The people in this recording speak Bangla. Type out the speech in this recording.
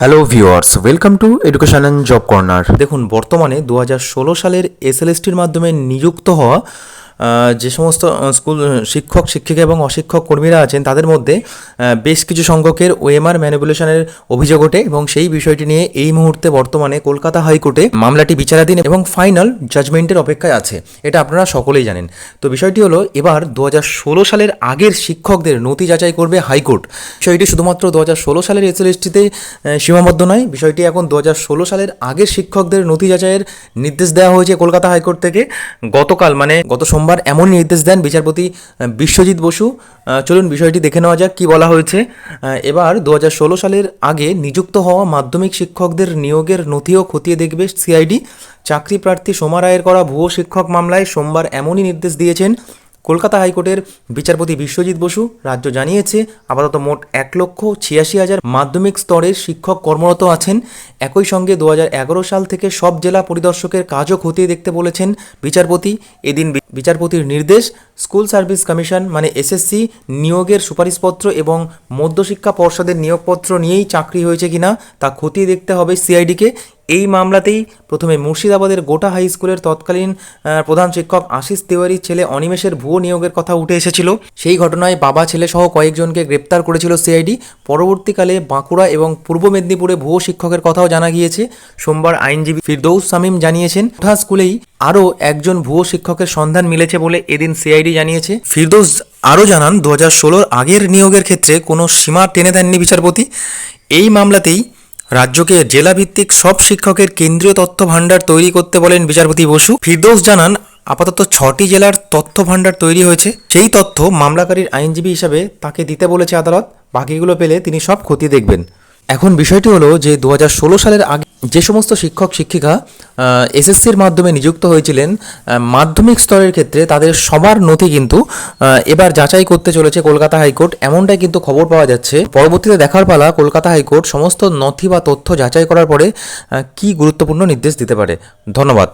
Hello viewers welcome to education and job corner দেখুন, বর্তমানে দু হাজার ষোলো সালের এসএলএসটির মাধ্যমে নিযুক্ত হওয়া যে সমস্ত স্কুল শিক্ষক, শিক্ষিকা এবং অশিক্ষক কর্মীরা আছেন, তাদের মধ্যে বেশ কিছু সংখ্যকের ওএমআর ম্যানিপুলেশনের অভিযোগ ওঠে এবং সেই বিষয়টি নিয়ে এই মুহূর্তে বর্তমানে কলকাতা হাইকোর্টে মামলাটি বিচারাধীন এবং ফাইনাল জাজমেন্টের অপেক্ষায় আছে। এটা আপনারা সকলেই জানেন। তো বিষয়টি হলো, এবার দু হাজার ষোলো সালের আগের শিক্ষকদের নথি যাচাই করবে হাইকোর্ট। বিষয়টি শুধুমাত্র দু হাজার ষোলো সালের এসএলএসটিতে সীমাবদ্ধ নয়, বিষয়টি এখন দু হাজার ষোলো সালের আগের শিক্ষকদের নথি যাচাইয়ের নির্দেশ দেওয়া হয়েছে কলকাতা হাইকোর্ট থেকে। গতকাল মানে গত সোমবার এমন নির্দেশ দেন বিচারপতি বিশ্বজিৎ বসু। চলুন বিষয়টি দেখে নেওয়া যাক, কি বলা হয়েছে। এবার দু হাজার ষোলো সালের আগে নিযুক্ত হওয়া মাধ্যমিক শিক্ষকদের নিয়োগের নথিও খতিয়ে দেখবে সিআইডি। চাকরি প্রার্থী সোমা রায়ের করা ভুয়ো শিক্ষক মামলায় সোমবার এমনই নির্দেশ দিয়েছেন কলকাতা হাইকোর্টের বিচারপতি বিশ্বজিৎ বসু রাজ্য জানিয়েছে, আপাতত মোট এক লক্ষ ছিয়াশি হাজার মাধ্যমিক স্তরের শিক্ষক কর্মরত আছেন। একই সঙ্গে দু হাজার এগারো সাল থেকে সব জেলা পরিদর্শকের কাজও খতিয়ে দেখতে বলেছেন বিচারপতি। এদিন বিচারপতির নির্দেশ, স্কুল সার্ভিস কমিশন মানে এসএসসি নিয়োগের সুপারিশপত্র এবং মধ্যশিক্ষা পর্ষদের নিয়োগপত্র নিয়েই চাকরি হয়েছে কিনা তা খতিয়ে দেখতে হবে সিআইডিকে। এই মামলাতেই প্রথমে মুর্শিদাবাদের গোটা হাই স্কুলের তৎকালীন প্রধান শিক্ষক আশিস তিওয়ারির ছেলে অনিমেষের ভুয়ো নিয়োগের কথা উঠে এসেছিল। সেই ঘটনায় বাবা ছেলে সহ কয়েকজনকে গ্রেপ্তার করেছিল সিআইডি। পরবর্তীকালে বাঁকুড়া এবং পূর্ব মেদিনীপুরে ভুয়ো শিক্ষকের কথাও জানা গিয়েছে। সোমবার আইনজীবী ফিরদৌস সামিম জানিয়েছেন, গোটা স্কুলেই আরও একজন ভুয়ো শিক্ষকের সন্ধান মিলেছে বলে এদিন সিআইডি জানিয়েছে। ফিরদৌস আরও জানান দু হাজার ষোলোর আগের নিয়োগের ক্ষেত্রে কোনো সীমা টেনে দেননি বিচারপতি। এই মামলাতেই রাজ্যকে জেলাভিত্তিক সব শিক্ষকের কেন্দ্রীয় তথ্য ভাণ্ডার তৈরি করতে বলেন বিচারপতি বসু। ফিরদৌস জানান, আপাতত ছটি জেলার তথ্য ভাণ্ডার তৈরি হয়েছে। সেই তথ্য মামলাকারীর আইনজীবী হিসাবে তাকে দিতে বলেছে আদালত। বাকিগুলো পেলে তিনি সব ক্ষতি দেখবেন। এখন বিষয়টি হলো যে দু হাজার ষোলো সালের আগে যে সমস্ত শিক্ষক, শিক্ষিকা এসএসসির মাধ্যমে নিযুক্ত হয়েছিলেন মাধ্যমিক স্তরের ক্ষেত্রে তাদের সবার নথি কিন্তু এবার যাচাই করতে চলেছে কলকাতা হাইকোর্ট। এমনটাই কিন্তু খবর পাওয়া যাচ্ছে। পরবর্তীতে দেখার পালা, কলকাতা হাইকোর্ট সমস্ত নথি বা তথ্য যাচাই করার পরে কি গুরুত্বপূর্ণ নির্দেশ দিতে পারে? ধন্যবাদ।